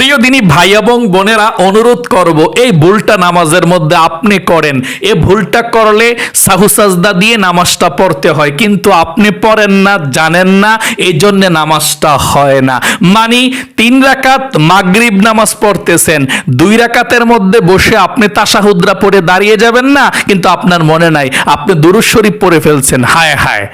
প্রিয় দিনী ভাই এবং বোনেরা, অনুরোধ করব, এই ভুলটা নামাজের মধ্যে আপনি করেন। এ ভুলটা করলে সাহু সাজদা দিয়ে নামাজটা পড়তে হয়, কিন্তু আপনি পড়েন না, জানেন না এই জন্যে নামাজটা হয় না। মানে তিন রাকাত মাগরিব নামাজ পড়তেছেন, দুই রাকাতের মধ্যে বসে আপনি তাসাহুদ্রা পড়ে দাঁড়িয়ে যাবেন না, কিন্তু আপনার মনে নাই, আপনি দুরুজ শরীফ পড়ে ফেলছেন, হায় হায়।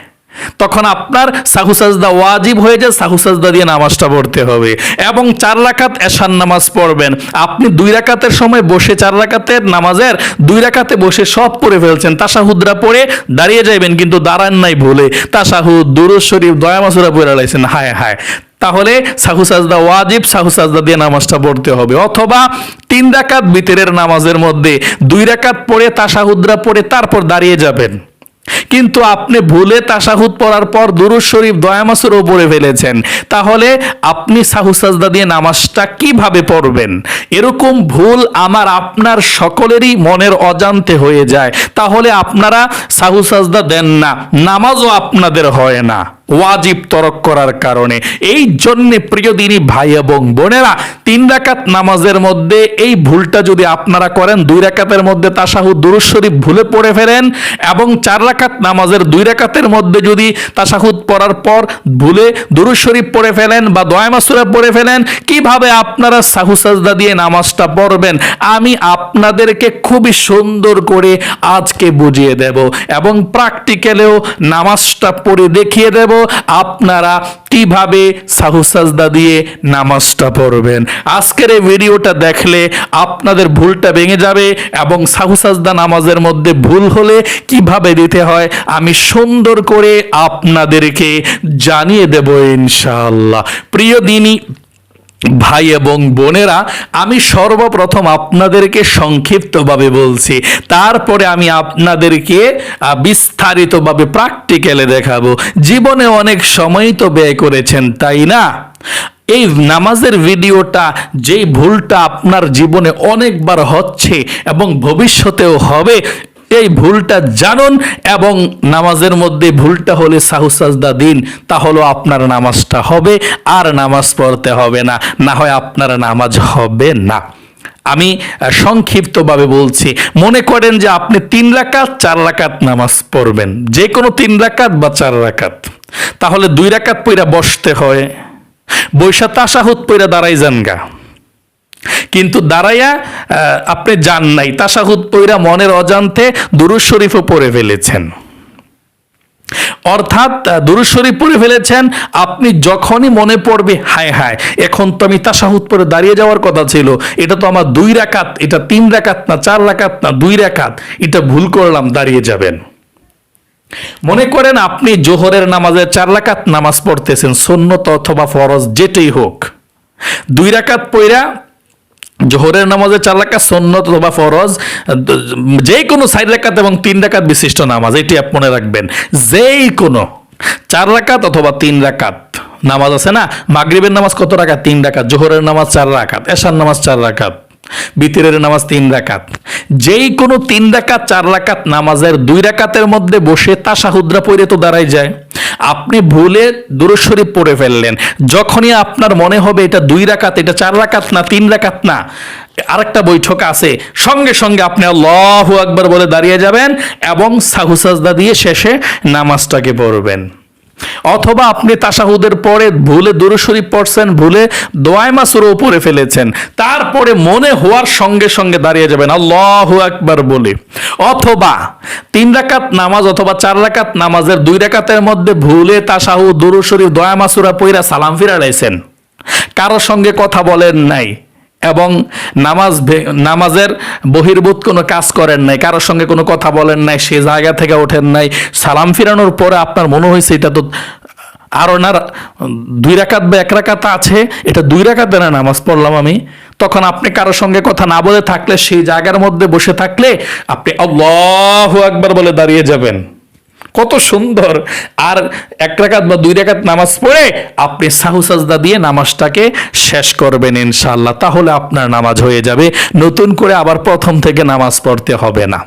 তখন আপনার সাহু সাজদা ওয়াজিব হয়ে যায়, সাহু সাজদা দিয়ে নামাজটা পড়তে হবে। এবং চার রাকাত এশান নামাজ পড়বেন। আপনি দুই রাকাতের সময় বসে চার রাকাতের নামাজের, দুই রাকাতে বসে সব পড়ে ফেলছেন। তাসাহুদরা পড়ে দাঁড়িয়ে যাইবেন, কিন্তু দাঁড়ান নাই ভুলে। তাসাহুদ দুরুজ শরীফ, দয়া মাসুরা পড়ে লাইছেন, হায় হায়। তাহলে সাহু সাজদা ওয়াজিব, সাহু সাজদা দিয়ে নামাজটা পড়তে হবে। অথবা তিন রাকাত বিতরের নামাজের মধ্যে দুই রাকাত পড়ে তাসাহুদরা পড়ে, তারপর দাঁড়িয়ে যাবেন। কিন্তু আপনি ভুলে তাসাহুদ পড়ার পর দুরুজ শরীফ দয়ামাসুর ওপরে ফেলেছেন। তাহলে আপনি সাহু সাজদা দিয়ে নামাজটা কীভাবে পড়বেন? এরকম ভুল আমার আপনার সকলেরই মনের অজান্তে হয়ে যায়। তাহলে আপনারা সাহুসাজদা দেন না। নামাজও আপনাদের হয় না। ওয়াজিব তরক করার কারণে। এই জন্যে প্রিয় দিনী ভাই এবং বোনেরা, তিন রাকাত নামাজের মধ্যে এই ভুলটা যদি আপনারা করেন, দুই রাকাতের মধ্যে তাসাহুদ দুরুজ শরীফ ভুলে পড়ে ফেলেন এবং চার রাকাত নামাজের দুই রাকাতের মধ্যে যদি তাসাহুদ পড়ার পর ভুলে দুরুজ শরীফ পড়ে ফেলেন বা দয়া মাসুরা পড়ে ফেলেন, কীভাবে আপনারা সাহু সাজদা দিয়ে নামাজটা পড়বেন? আমি আপনাদেরকে খুবই সুন্দর করে আজকে বুঝিয়ে দেব এবং প্র্যাকটিক্যালেও নামাজটা পড়ে দেখিয়ে দেব। আপনারা কীভাবে সাহুসাজদা দিয়ে নামাজটা পড়বেন? আজকের এই ভিডিওটা দেখলে আপনাদের ভুলটা ভেঙে যাবে এবং সাহুসাজদা নামাজের মধ্যে ভুল হলে কীভাবে দিতে হয় আমি সুন্দর করে আপনাদেরকে জানিয়ে দেব ইনশাআল্লাহ। প্রিয় দিনই ভাই এবং বোনেরা, আমি সর্বপ্রথম আপনাদেরকে সংক্ষিপ্তভাবে বলছি। তারপরে আমি আপনাদেরকে বিস্তারিতভাবে প্র্যাকটিক্যালে দেখাবো। জীবনে অনেক সময় তো ব্যয় করেছেন, তাই না? এই নামাজের ভিডিওটা, যেই ভুলটা আপনার জীবনে অনেকবার হচ্ছে এবং ভবিষ্যতেও হবে এই ভুলটা জানুন এবং নামাজের মধ্যে ভুলটা হলে সাহুসাজদা দিন তাহলে আপনার নামাজটা হবে, আর নামাজ পড়তে হবে না না হয় আপনার নামাজ হবে না। আমি সংক্ষিপ্তভাবে বলছি, মনে করেন যে আপনি তিন রাকাত, চার রাকাত নামাজ পড়বেন যে কোনো তিন রাকাত বা চার রাকাত। তাহলে দুই রাকাত পইরা বসতে হয় বৈশা তাসাহুদ পইরা দাঁড়াই যান গা। কিন্তু দাঁড়াইয়া আপনি যান নাই। তাসাহুদ পইরা মনের অজান্তে দুরুজ শরীফও পড়ে ফেলেছেন। অর্থাৎ দুরুজ শরীফ পড়ে ফেলেছেন, আপনি যখনই মনে পড়বে, হায় হায়, এখন তো আমি তাসাহুদ পরে দাঁড়িয়ে যাওয়ার কথা ছিল। এটা তো আমার দুই রাকাত, এটা তিন রাকাত না, চার রাকাত না, দুই রাকাত। এটা ভুল করলাম, দাঁড়িয়ে যাবেন। মনে করেন আপনি জোহরের নামাজে চার রাকাত নামাজ পড়তেছেন সন্ন্যত অথবা ফরজ, যেটাই হোক। দুই রাকাত পইরা জোহরের নামাজে চার রাকাত সন্ন্যত বা ফরজ যে কোনো সাইড রাকাত এবং তিন রাকাত বিশিষ্ট নামাজ, এটি আপনি মনে রাখবেন। যেই কোনো চার রাকাত অথবা তিন রাকাত, নামাজ আছে না? মাগরিবের নামাজ কত রাকাত? তিন রাকাত। জোহরের নামাজ চার রাকাত। এশার নামাজ চার রাকাত। বিতিরের নামাজ তিন রাকাত। যেই কোনো তিন রাকাত, চার রাকাত নামাজের দুই রাকাতের মধ্যে বসে তাসাহুদ্রা পড়ে তো দাঁড়াই যায়। আপনি ভুলে দুরুজ শরীফ পড়ে ফেললেন। যখনই আপনার মনে হবে এটা দুই রাকাত, এটা চার রাকাত না, তিন রাকাত না, আরেকটা বৈঠক আছে। সঙ্গে সঙ্গে আপনি আল্লাহু আকবার বলে দাঁড়িয়ে যাবেন এবং সাহু সাজদা দিয়ে শেষে নামাজটাকে পড়বেন। অথবা আপনি তাসাহুদের পরে ভুলে দুরু শরীফ পড়ছেন, ভুলে দোয়াই মাসুর উপরে ফেলেছেন। তারপরে মনে হওয়ার সঙ্গে সঙ্গে দাঁড়িয়ে যাবেন, আল্লাহু একবার বলে। অথবা তিন রাকাত নামাজ অথবা চার রাকাত নামাজের দুই রাকাতের মধ্যে ভুলে তাসাহু দুরু শরীফ দোয়া মাসুরা পইরা সালাম ফিরাইছেন। কারোর সঙ্গে কথা বলেন নাই। এবং নামাজ নামাজের বহির্ভূত কোনো কাজ করেন নাই, কারোর সঙ্গে কোনো কথা বলেন নাই, সে জায়গা থেকে ওঠেন নাই, সালাম ফিরানোর পরে আপনার মনে হয়েছে এটা তো আর ওনার দুই রাকাত বা এক রাকাত আছে, এটা দুই রাকাত না নামাজ পড়লাম আমি, তখন আপনি কারোর সঙ্গে কথা না বলে থাকলে, সেই জায়গার মধ্যে বসে থাকলে আপনি আল্লাহ একবার বলে দাঁড়িয়ে যাবেন। কত সুন্দর। আর এক রাকাত বা দুই রাকাত নামাজ পড়ে আপনি সাহু সাজদা দিয়ে নামাজটাকে শেষ করবেন ইনশাআল্লাহ, তাহলে আপনার নামাজ হয়ে যাবে। নতুন করে আবার প্রথম থেকে নামাজ পড়তে হবে না।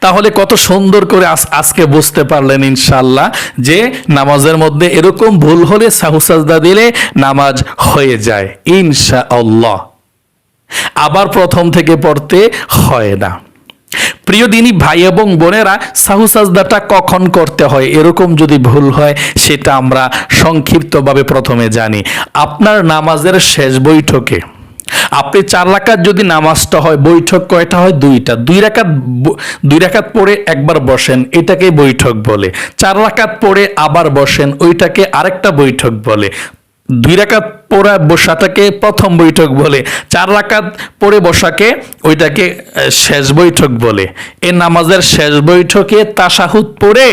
তাহলে কত সুন্দর করে আজ- আজকে বুঝতে পারলেন ইনশাল্লাহ যে নামাজের মধ্যে এরকম ভুল হলে সাহুসাজদা দিলে নামাজ হয়ে যায় ইনশা আল্লাহ আবার প্রথম থেকে পড়তে হয় না। প্রিয় দিনী ভাই এবং বোনেরা, সাহুসাজদাটা কখন করতে হয়? এরকম যদি ভুল হয়, সেটা আমরা সংক্ষিপ্তভাবে প্রথমে জানি। আপনার নামাজের শেষ বৈঠকে। আপনি চার রাকাত যদি নামাজটা হয়, বৈঠক কয়টা হয়? দুইটা। দুই রাকাত দুই রাকাত পড়ে একবার বসেন, এটাকে বৈঠক বলে। চার রাকাত পড়ে আবার বসেন, ওইটাকে আরেকটা বৈঠক বলে। দুই রাকাত পড়া বসাটাকে প্রথম বৈঠক বলে, চার রাকাত পড়ে বসাকে ওইটাকে শেষ বৈঠক বলে। এ নামাজের শেষ বৈঠকে তাসাহুদ পড়ে,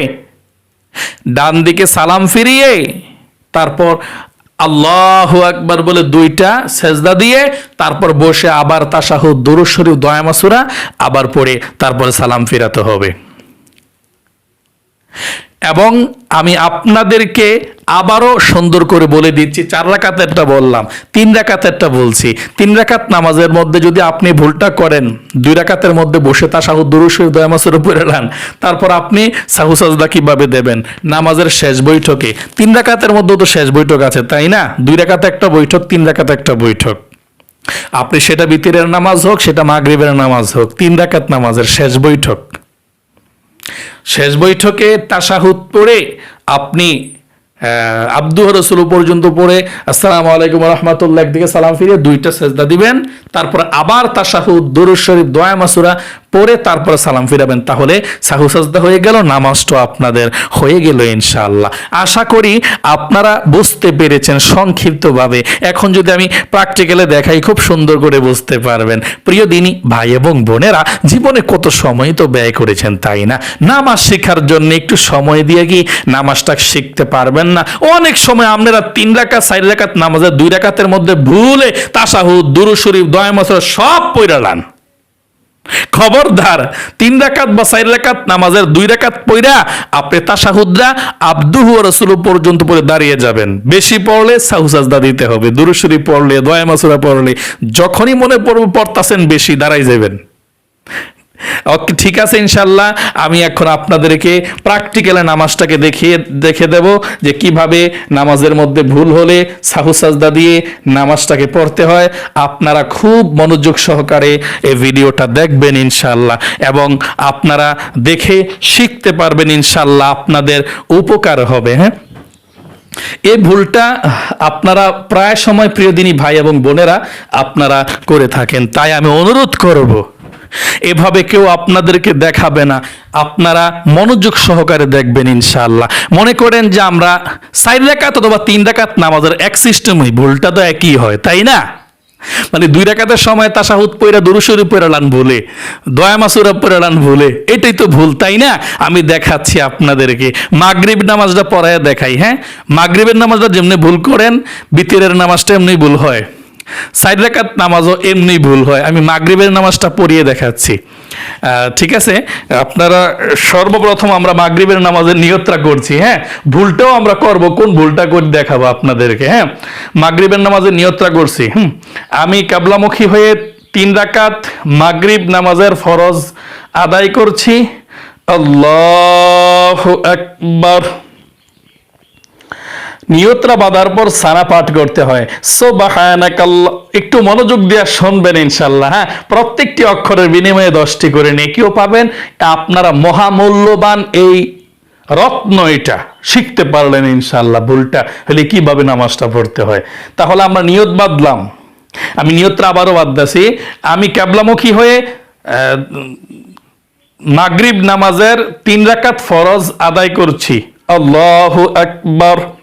ডান দিকে সালাম ফিরিয়ে, তারপর আল্লাহ আকবার বলে দুইটা সেজদা দিয়ে, তারপর বসে আবার দুরুদ শরীফ দয়ামাসুরা আবার পড়ে, তারপরে সালাম ফিরাতে হবে। এবং আমি আপনাদেরকে আবারও সুন্দর করে বলে দিচ্ছি, চার রাকাতেরটা বললাম, তিন রাকাতেরটা বলছি। তিন রাকাত নামাজের মধ্যে যদি আপনি ভুলটা করেন, দুই রাকাতের মধ্যে বসে তা সাহু দুরুশের দয়ামাসের উপরে রান, তারপর আপনি সাহু সাজদা কীভাবে দেবেন? নামাজের শেষ বৈঠকে। তিন রাকাতের মধ্যে তো শেষ বৈঠক আছে, তাই না? দুই রাকাতে একটা বৈঠক, তিন রাকাতে একটা বৈঠক। আপনি সেটা বিতিরের নামাজ হোক, সেটা মাগরিবের নামাজ হোক, তিন রাকাত নামাজের শেষ বৈঠক। শেষ বৈঠকে তাসাহুদ পড়ে আপনি আহ, আব্দু রসুল পর্যন্ত পড়ে আসসালামু আলাইকুম রহমতুল্লাহ একদিকে সালাম ফিরিয়ে দুইটা সেজদা দিবেন তারপর আবার তাসাহুদ দরুদ শরীফ দোয়া মাসুরা পড়ে তারপরে সালাম ফিরাবেন, তাহলে সাহু সাজদা হয়ে গেল নামাজটা আপনাদের হয়ে গেল ইনশাআল্লাহ। আশা করি আপনারা বুঝতে পেরেছেন সংক্ষিপ্তভাবে। এখন যদি আমি প্র্যাকটিক্যালে দেখাই, খুব সুন্দর করে বুঝতে পারবেন। প্রিয় দিনী, ভাই এবং বোনেরা, জীবনে কত সময় তো ব্যয় করেছেন তাই না? নামাজ শেখার জন্য একটু সময় দিয়ে কি নামাজটা শিখতে পারবেন না? অনেক সময় আপনারা তিন রাকাত, চার রাকাত, নামাজের দুই রাকাতের মধ্যে ভুলে তাসাহুদ দুরু শরীফ, দয়া সব পইরালান খবরদার, তিন রাকাত বা চার রাকাত নামাজের দুই রাকাত পইরা আপনি তাসাহুদরা আব্দুহু রসুল পর্যন্ত পরে দাঁড়িয়ে যাবেন। বেশি পড়লে সাহুসাজদা দিতে হবে দুরুশরী পড়লে, দয়া মাসুরা পড়লে, যখনই মনে পড়বে পড়তাছেন বেশি, দাঁড়াই যাবেন। ওকে, ঠিক আছে ইনশাল্লাহ আমি এখন আপনাদেরকে প্র্যাকটিক্যালে নামাজটাকে দেখিয়ে, দেখে দেব যে কীভাবে নামাজের মধ্যে ভুল হলে সাহু সাজদা দিয়ে নামাজটাকে পড়তে হয়। আপনারা খুব মনোযোগ সহকারে এই ভিডিওটা দেখবেন ইনশাল্লাহ এবং আপনারা দেখে শিখতে পারবেন ইনশাল্লাহ আপনাদের উপকার হবে হ্যাঁ? এই ভুলটা আপনারা প্রায় সময় প্রিয়দিনী ভাই এবং বোনেরা আপনারা করে থাকেন। তাই আমি অনুরোধ করব এভাবে কেউ আপনাদেরকে দেখাবে না। আপনারা মনোযোগ সহকারে দেখবেন ইনশাআল্লাহ। মনে করেন যে আমরা চার রাকাত অথবা তিন রাকাত নামাজের এক সিস্টেমই, ভুলটা তো একই হয়, তাই না? মানে দুই রাকাতের সময় তাসাহুদ পয়রা দুরুশরী পয়রালান ভুলে, দয়া মাসুরা পয়রালান ভুলে, এটাই তো ভুল, তাই না? আমি দেখাচ্ছি আপনাদেরকে। মাগরিব নামাজটা পড়ায় দেখাই হ্যাঁ? মাগরিবের নামাজটা যেমনি ভুল করেন, বিতিরের নামাজটা এমনি ভুল হয়। সাইড রাকাত নামাজও এমনি ভুল হয়। আমি মাগরিবের নামাজটা পড়িয়ে দেখাচ্ছি। ঠিক আছে? আপনারা সর্বপ্রথম আমরা মাগরিবের নামাজের নিয়তটা করছি হ্যাঁ? ভুলটাও আমরা করব, কোন ভুলটা করে দেখাবো আপনাদেরকে হ্যাঁ? মাগরিবের নামাজের নিয়তটা করছি, হুম? আমি কাবলামুখী হয়ে তিন রাকাত মাগরিব নামাজের ফরজ আদায় করছি। আল্লাহ একবার নিয়তরা বাঁধার পর সারা পাঠ করতে হয়। সোবাহানাকাল্লাহ একটু মনোযোগ দিয়ে শুনবেন ইনশাল্লাহ হ্যাঁ? প্রত্যেকটি অক্ষরের বিনিময়ে দশটি করে নেকিও পাবেন। আপনারা মহামূল্যবান এই রত্ন এটা, শিখতে পারলেন ইনশাল্লাহ ভুলটা, হলে কীভাবে নামাজটা পড়তে হয়। তাহলে আমরা নিয়ত বাঁধলাম। আমি নিয়তটা আবারও বাদদাছি আমি ক্যাবলামুখী হয়ে মাগরিব নামাজের তিন রাকাত ফরজ আদায় করছি। আল্লাহু আকবার।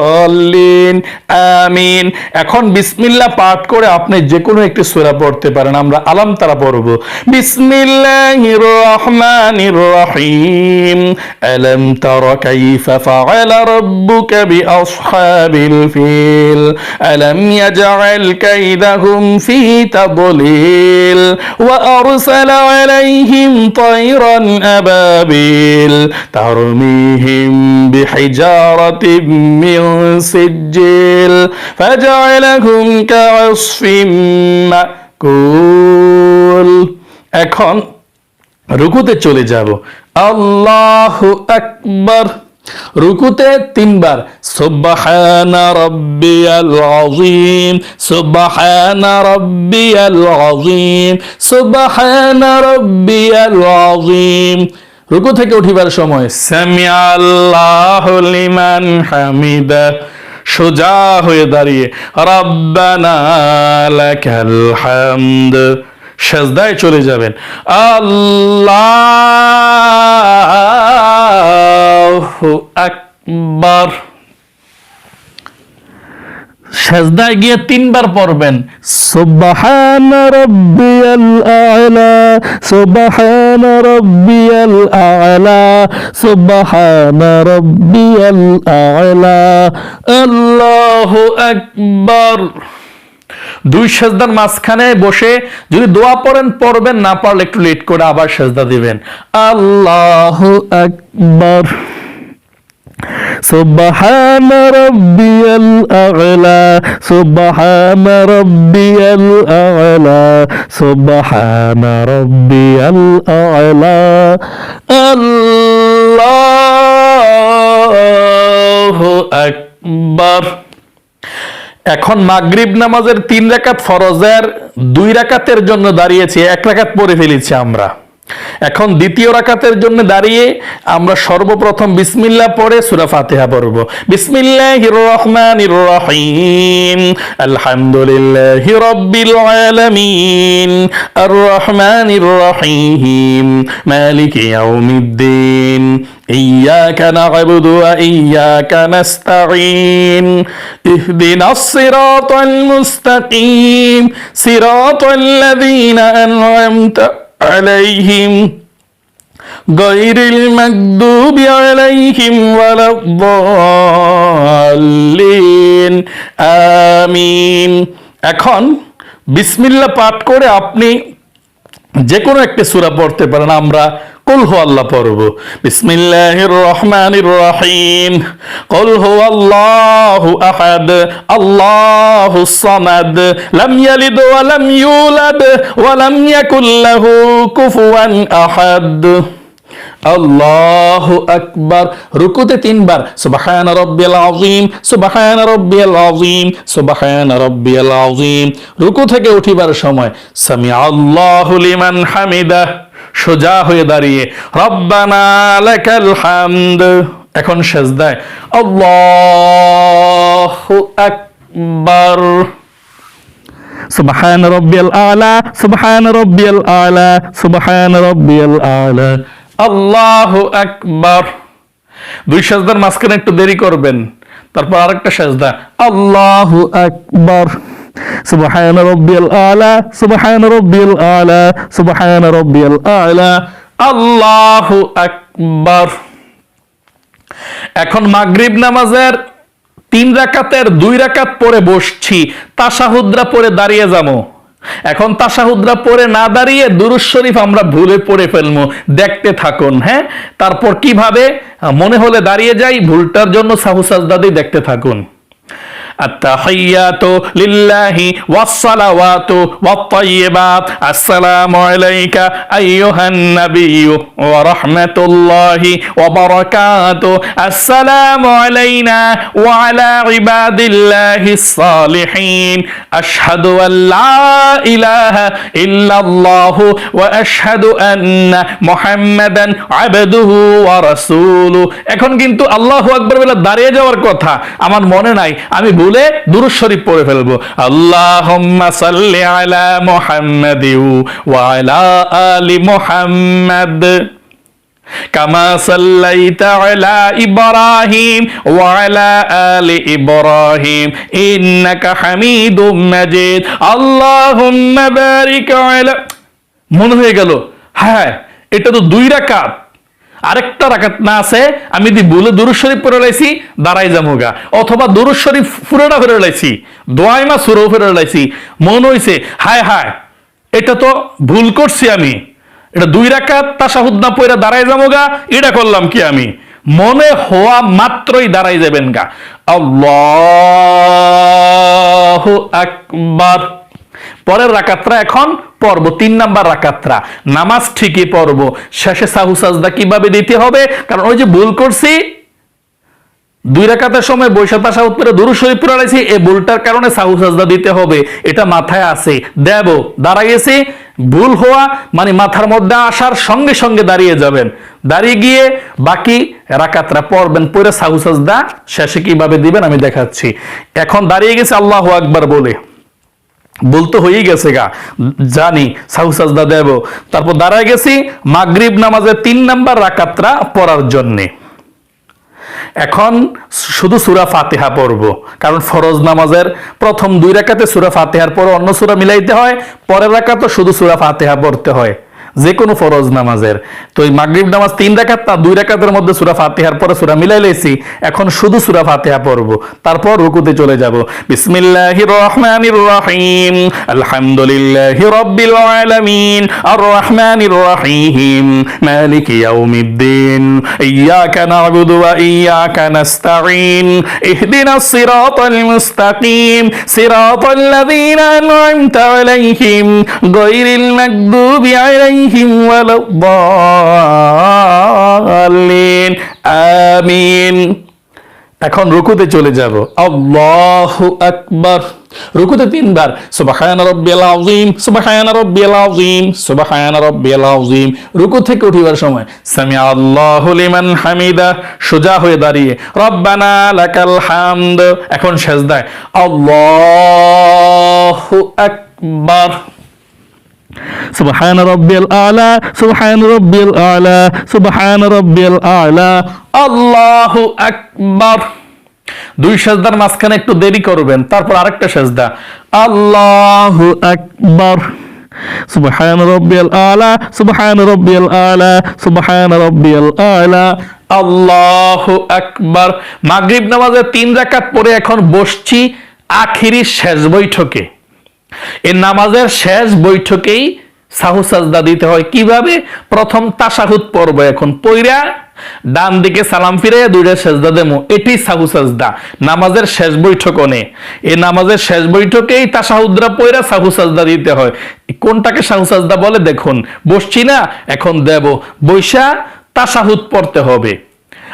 আমিন। এখন বিসমিল্লাহ পাঠ করে আপনি যে কোনো একটি সূরা পড়তে পারেন, আমরা আলাম তারা পড়ব। বিসমিল্লাহির রহমানির রহিম আলাম কাইফা রাব্বুকা ফিল। ইয়াজআল কাইদাহুম ফি তাদলিল। ওয়া আরসালা আলাইহিম তায়রান আবাবিল। তারমিহিম বিহিজারাতিন মিন মাকুল এখন রুকুতে চলে যাব। আল্লাহু আকবার। রুকুতে তিনবার। সুবহানা রাব্বিয়াল আযীম, সুবহানা রাব্বিয়াল আযীম, সুবহানা রাব্বিয়াল আযীম। রুকু থেকে উঠিবার সময় সামি আল্লাহু লিমান হামিদা। সোজা হয়ে দাঁড়িয়ে রব্বানা লাকাল সেজদায় চলে যাবেন। আল্লাহ আকবার। সেজদায় গিয়ে তিনবার পড়বেন। সুবহান রাব্বিয়াল আ'লা সুবহান রাব্বিয়াল আ'লা সুবহান রাব্বিয়াল আ'লা। আল্লাহু আকবার। দুই সেজদার মাঝখানে বসে যদি দোয়া পড়েন পড়বেন না পারলে একটু লেট করে আবার সেজদা দিবেন। আল্লাহু আকবার। سبحان ربي الأعلى سبحان ربي الأعلى سبحان ربي الأعلى الله أكبر এখন মাগরিব নামাজের তিন রাকাত ফরজের দুই রাকাতের জন্য দাঁড়িয়েছি এক রাকাত পড়ে ফেলেছি আমরা এখন দ্বিতীয় রাকাতের জন্য দাঁড়িয়ে আমরা সর্বপ্রথম বিসমিল্লাহ পড়ে সূরা ফাতিহা পড়ব বিসমিল্লাহির রহমানির রহিম আলহামদুলিল্লাহি রাব্বিল আলামিন আর রহমানির রহিম মালিকি ইয়াউমিদ্দিন إياك نعبد وإياك نستعين اهدنا الصراط المستقيم صراط الذين أنعمت عليهم غير المكذوب عليهم ولا الضالين آمين এখন বিসমিল্লাহ পাঠ করে আপনি যে কোনো একটি সূরা পড়তে পারেন আমরা কুল হু আল্লাহ পড়ব। বিসমিল্লাহির রহমানির রহিম কুল হু আল্লাহু আহাদ আল্লাহুস সামাদ, লাম ইয়ালিদ ওয়া লাম ইউলাদ, ওয়া লাম ইয়াকুল লাহু কুফুয়ান আহাদ। আল্লাহু আকবার। রুকুতে তিনবার। সুবহান রাব্বিয়াল আযীম, সুবহান রাব্বিয়াল আযীম, সুবহান রাব্বিয়াল আযীম। রুকু থেকে উঠিবার সময় সামি আল্লাহু লিমান হামিদা। সোজা হয়ে দাঁড়িয়ে, রব্বানা এখন শেষ দেয় আকবার। সুবহান রব্বিয়াল আলা, সুবহান রব্বিয়াল আলা, সুবহান রব্বিয়াল আলা। আল্লাহু আকবার। দুই সাজদার মাঝখানে একটু দেরি করবেন, তারপর আরেকটা সেজদা, আল্লাহু আকবার। সুবহান রব্বিল আলা, সুবহান রব্বিল আলা, সুবহান রব্বিল আলা। আল্লাহু আকবার। এখন মাগরিব নামাজের তিন রাকাতের দুই রাকাত পরে বসছি তাসাহুদরা পরে দাঁড়িয়ে যাব। এখন তাসাহুদরা পরে না দাঁড়িয়ে দুরুজ শরীফ আমরা ভুলে পড়ে ফেলব। দেখতে থাকুন হ্যাঁ? তারপর কীভাবে? মনে হলে দাঁড়িয়ে যাই, ভুলটার জন্য সাহুসাজদাদি দেখতে থাকুন। আত্তাহিয়াতু লিল্লাহি ওয়াসসালাওয়াতু ওয়াত-তাইয়্যিবাত আসসালামু আলাইকা আইয়ুহান নাবিয়্যু ওয়া ইল্লাল্লাহ ওয়া আশহাদু আন্না মুহাম্মাদান আবদুহু এখন কিন্তু আল্লাহু আকবার বলে দাঁড়িয়ে যাওয়ার কথা। আমার মনে নাই, আমি ভুল তুলে দুরুদ শরীফ পড়ে ফেলব। আল্লাহুম্মা সাল্লি আলা ওয়া আলা আলি মুহাম্মাদ। কামা সাল্লাইতা আলা ইব্রাহিম ওয়া আলা আলি ইব্রাহিম। ইন্নাকা হামিদুম মাজিদ। আল্লাহুম্মা বারিক আলা মনে হয়ে গেল হ্যাঁ এটা তো দুই রাকাত। আরেকটা রাকাত না আছে, আমি যদি বলে দুরুদ শরীফ পড়ে লাইছি দাঁড়াই যামুগা। অথবা দুরুদ শরীফ পুরোটা ফেরে লাইছি দোয়াই মা সুরো ফেরে লাইছি মন হইছে, হায় হায়, এটা তো ভুল করছি আমি। এটা দুই রাকাত তাশাহুদ না পয়রা দাঁড়াই যামুগা, এটা করলাম কি আমি? মনে হওয়া মাত্রই দাঁড়াই যাবেন গা। আল্লাহু আকবার। পরের রাকাতরা এখন পর্ব তিন নাম্বার রাকাতরা। নামাজ ঠিকই পড়ব। শেষে সাহু সাজদা কীভাবে দিতে হবে? কারণ ওই যে ভুল করছি, দুই রাকাতের সময় বৈশাখ তাসা উত্তরে দুরু শরীফ পড়াইছি এই ভুলটার কারণে সাহু সাজদা দিতে হবে। এটা মাথায় আছে। দেব দাঁড়াইয়েছি ভুল হওয়া মানে মাথার মধ্যে আসার সঙ্গে সঙ্গে দাঁড়িয়ে যাবেন। দাঁড়িয়ে গিয়ে বাকি রাকাতরা পড়বেন পরে সাহু সাজদা শেষে কীভাবে দিবেন আমি দেখাচ্ছি। এখন দাঁড়িয়ে গেছে, আল্লাহ আকবার বলে। বলতে হয়েই গেছে গা। জানি সাহু সাজদা দেব তারপর দাঁড়ায় গেছি মাগরিব নামাজের তিন নাম্বার রাকাতরা পড়ার জন্যে। এখন শুধু সুরা ফাতেহা পড়ব, কারণ ফরজ নামাজের প্রথম দুই রাকাতে সুরা ফাতেহার পর অন্য সুরা মিলাইতে হয়, পরের রাকাতে শুধু সুরা ফাতেহা পড়তে হয়। যে কোনো ফরজ নামাজের। তো এই মাগরিব নামাজ তিন রাকাত না দুই রাকাতের মধ্যে সুরা ফাতিহার পরে সুরা মিলাই লেছি এখন শুধু সুরা ফাতিহা পড়ব, তারপর রুকুতে চলে যাব। বিসমিল্লাহির রহমানির রহিম, আলহামদুলিল্লাহি রাব্বিল আলামিন আর রহমানির রহিম, মালিকি ইয়াউমিদ্দিন, ইয়াকা না'বুদু ওয়া ইয়াকা নাস্তাঈন, ইহদিনাস সিরাতাল মুস্তাকিম, সিরাতাল লাযীনা আন'আমতা আলাইহিম, গায়রিল মাগদুবি আলাইহিম ওয়ালাদ-দাল্লিন আমিন এখন রুকুতে চলে যাব। আল্লাহু আকবার। রুকুতে তিনবার। সুবহান রাব্বিয়াল আযীম, সুবহান রাব্বিয়াল আযীম, সুবহান রাব্বিয়াল আযীম। রুকু থেকে উঠিবার সময় সামি আল্লাহু লিমান হামিদা, সোজা হয়ে দাঁড়িয়ে, রব্বানা লাকাল হামদ। এখন সেজদায়, আল্লাহু আকবার। সুবহান রব্বিল আলা, সুবহান রব্বিল আলা, সুবহান রব্বিল আলা। আল্লাহু আকবার। দুই সাজদার মাঝখানে একটু দেরি করবেন, তারপর আরেকটা সাজদা। আল্লাহু আকবার। সুবহান রব্বিল আলা, সুবহান রব্বিল আলা, সুবহান রব্বিল আলা। আল্লাহু আকবার। মাগরিব নামাজে তিন রাকাত পরে এখন বসছি আখিরি শেষ বৈঠকে এই নামাজের শেষ বৈঠকেই সাহু সাজদা দিতে হয়। কীভাবে? প্রথম তাসাহুদ পর্ব এখন। পইরা ডান দিকে সালাম ফিরে দুইটা সেজদা দেমো। এটি সাহু সাজদা। নামাজের শেষ বৈঠক অনে। এই নামাজের শেষ বৈঠকেই তাসাহুদরা পইরা সাহু সাজদা দিতে হয়। কোনটাকে সাহু সাজদা বলে? দেখুন। বসছি না, এখন দেব। বৈশা তাসাহুদ পড়তে হবে।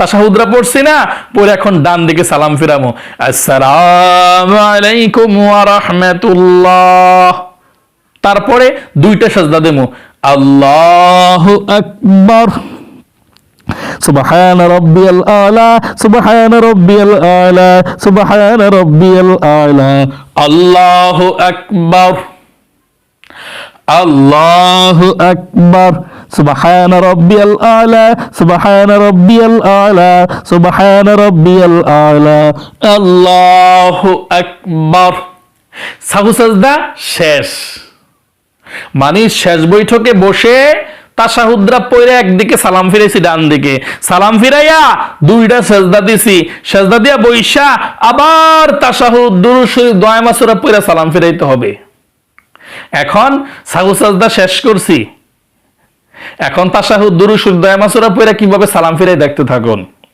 তাসাহুদরা পড়ছি না পরে এখন ডান দিকে সালাম ফিরামো আসসালামু আলাইকুম ওয়া রাহমাতুল্লাহ তারপরে দুইটা সাজদা দেমু আল্লাহু আকবার سبحان ربي الأعلى سبحان ربي الأعلى سبحان ربي الأعلى الله أكبر আল্লাহ আকবর। সুবাহান রব্বিয়াল আলা, সুবাহান রব্বিয়াল আলা, সুবাহান রব্বিয়াল আলা। আল্লাহ আকবর। সাহু সাজদা শেষ। মানে শেষ বৈঠকে বসে তাসাহুদ্রা পইরা একদিকে সালাম ফিরাইছি ডান দিকে সালাম ফিরাইয়া দুইটা সেজদা দিছি। সেজদা দিয়া বৈশা আবার তাশাহুদ দুরু শরীফ, দোয়া মাসুরা পইরা সালাম ফিরাইতে হবে। এখন সাহু সাজদা শেষ করছি। এখন তাসাহু দুরু সুদ্দায় মাসুরা পয়রা কীভাবে সালাম ফিরাই দেখতে থাকুন।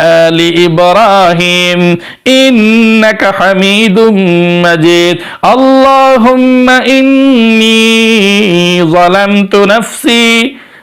آل إبراهيم إنك حميد مجيد اللهم إني ظلمت نفسي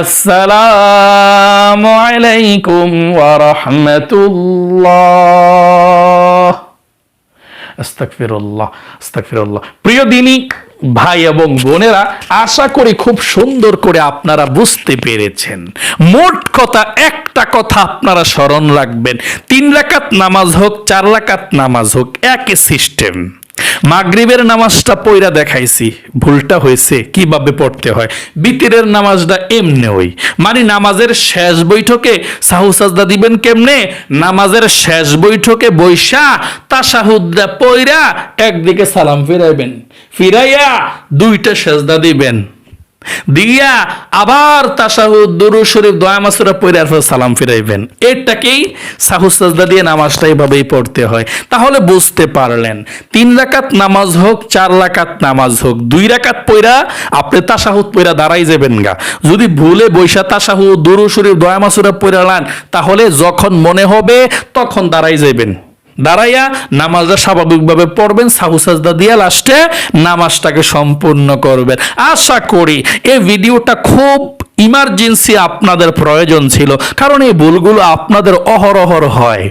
আসসালামু আলাইকুম ওয়া রাহমাতুল্লাহ। আস্তাগফিরুল্লাহ আস্তাগফিরুল্লাহ। প্রিয় দিনী, ভাই এবং বোনেরা, আশা করি খুব সুন্দর করে আপনারা বুঝতে পেরেছেন। মোট কথা একটা কথা আপনারা স্মরণ রাখবেন। তিন রাকাত নামাজ হোক, চার রাকাত নামাজ হোক, একই সিস্টেম মাগরিবের নামাজটা পইরা দেখাইছি, ভুলটা হয়েছে, কীভাবে পড়তে হয়? বিতিরের নামাজটা এমনি ওই। মানে নামাজের শেষ বৈঠকে সাহু সাজদা দিবেন কেমনে? নামাজের শেষ বৈঠকে বৈশা তা সাহুদা পইরা একদিকে সালাম ফিরাইবেন। ফিরাইয়া দুইটা সেজদা দিবেন। দিয়া আবার তাসাহুদ দুরু শরীফ, দয়া মাসুরা পড়ে আর সালাম ফিরাইবেন। এটাকেই সাহু সাজদা দিয়ে নামাজটা এইভাবেই পড়তে হয়। তাহলে বুঝতে পারলেন, তিন রাকাত নামাজ হোক, চার রাকাত নামাজ হোক, দুই রাকাত পয়রা আপনি তাসাহুদ পয়রা দাঁড়াই যাবেন গা। যদি ভুলে বৈশা তাসাহুদ দুরু শরীফ, দয়া মাসুরা পড়ালান তাহলে যখন মনে হবে তখন দাঁড়াই যাবেন। দাঁড়াইয়া নামাজটা স্বাভাবিকভাবে পড়বেন, সাহু সাজদা দিয়ে লাস্টে নামাজটাকে সম্পূর্ণ করবেন। আশা করি এই ভিডিওটা খুব ইমার্জেন্সি আপনাদের প্রয়োজন ছিল, কারণ এই ভুলগুলো আপনাদের অহরহর হয়।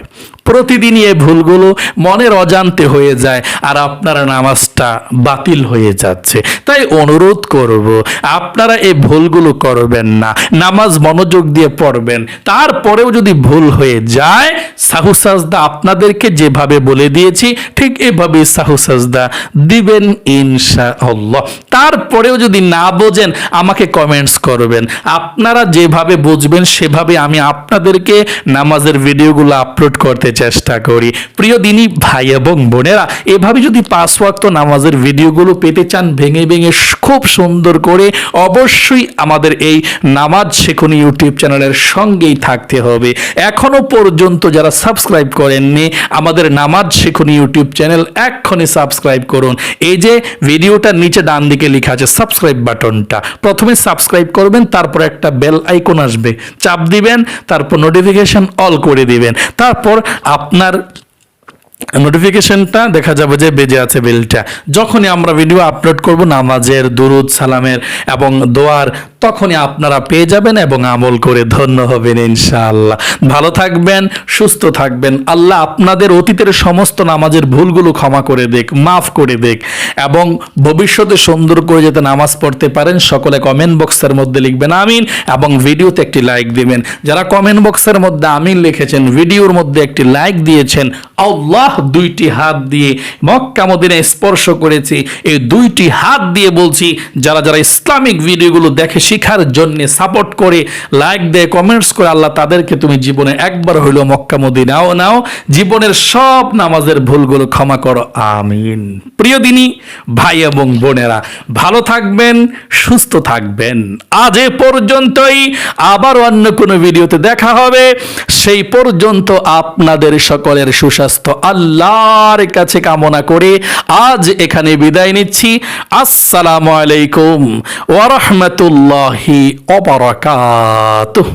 প্রতিদিনই এই ভুলগুলো মনের অজান্তে হয়ে যায় আর আপনার নামাজটা বাতিল হয়ে যাচ্ছে। তাই অনুরোধ করব, আপনারা এই ভুলগুলো করবেন না। নামাজ মনোযোগ দিয়ে পড়বেন। তারপরেও যদি ভুল হয়ে যায়, সাহু সাজদা আপনাদেরকে যেভাবে বলে দিয়েছি, ঠিক এভাবে সাহু সাজদা দিবেন ইনশা আল্লাহ তারপরেও যদি না বোঝেন, আমাকে কমেন্টস করবেন। আপনারা যেভাবে বুঝবেন, সেভাবে আমি আপনাদেরকে নামাজের ভিডিওগুলো আপলোড করতে চেষ্টা করি। প্রিয় দিনী, ভাই এবং বোনেরা, এভাবে যদি পাঁচ ওয়াক্ত নামাজের ভিডিওগুলো পেতে চান, ভেঙে ভেঙে খুব সুন্দর করে অবশ্যই আমাদের এই নামাজ শেখুন ইউটিউব চ্যানেলের সঙ্গেই থাকতে হবে। এখনও পর্যন্ত যারা সাবস্ক্রাইব করেননি, আমাদের নামাজ শেখুন ইউটিউব চ্যানেল এক্ষণে সাবস্ক্রাইব করুন। এই যে ভিডিওটার নিচে ডান দিকে লেখা আছে, সাবস্ক্রাইব বাটনটা। প্রথমে সাবস্ক্রাইব করবেন, তারপর একটা বেল আইকন আসবে। চাপ দিবেন, তারপর নোটিফিকেশন অল করে দিবেন। তারপর আপনার নোটিফিকেশনটা দেখা যাবে যে বেজে আছে বেলটা যখনই আমরা ভিডিও আপলোড করব, নামাজের দুরুদ, সালামের এবং দোয়ার, তখনই আপনারা পেয়ে যাবেন এবং আমল করে ধন্য হবেন ইনশাআল্লাহ। ভালো থাকবেন, সুস্থ থাকবেন। আল্লাহ আপনাদের অতীতের সমস্ত নামাজের ভুলগুলো ক্ষমা করে দেখ মাফ করে দেখ এবং ভবিষ্যতে সুন্দর করে যাতে নামাজ পড়তে পারেন, সকলে কমেন্ট বক্সের মধ্যে লিখবেন আমিন এবং ভিডিওতে একটি লাইক দিবেন। যারা কমেন্ট বক্সের মধ্যে আমিন লিখেছেন ভিডিওর মধ্যে একটি লাইক দিয়েছেন, আল্লাহ দুইটি হাত দিয়ে মক্কা মদিনায় স্পর্শ করেছে। এই দুইটি হাত দিয়ে বলছি, যারা যারা ইসলামিক ভিডিওগুলো দেখে শেখার জন্য সাপোর্ট করে লাইক দেয় কমেন্টস করে, আল্লাহ তাদেরকে তুমি জীবনে একবার হইল মক্কা মদিনাও নাও। জীবনের সব নামাজের ভুলগুলো ক্ষমা করো। আমিন। প্রিয় দিনী, ভাই এবং বোনেরা, ভালো থাকবেন, সুস্থ থাকবেন। আজ এ পর্যন্তই। আবার অন্য কোনো ভিডিওতে দেখা হবে। সেই পর্যন্ত আপনাদের সকলের সুস্বাস্থ্য। আল্লাহর কাছে কামনা করে আজ এখানে বিদায় নিচ্ছি। আসসালামু আলাইকুম ওয়া রাহমাতুল্লাহি ওয়া বারাকাতুহু।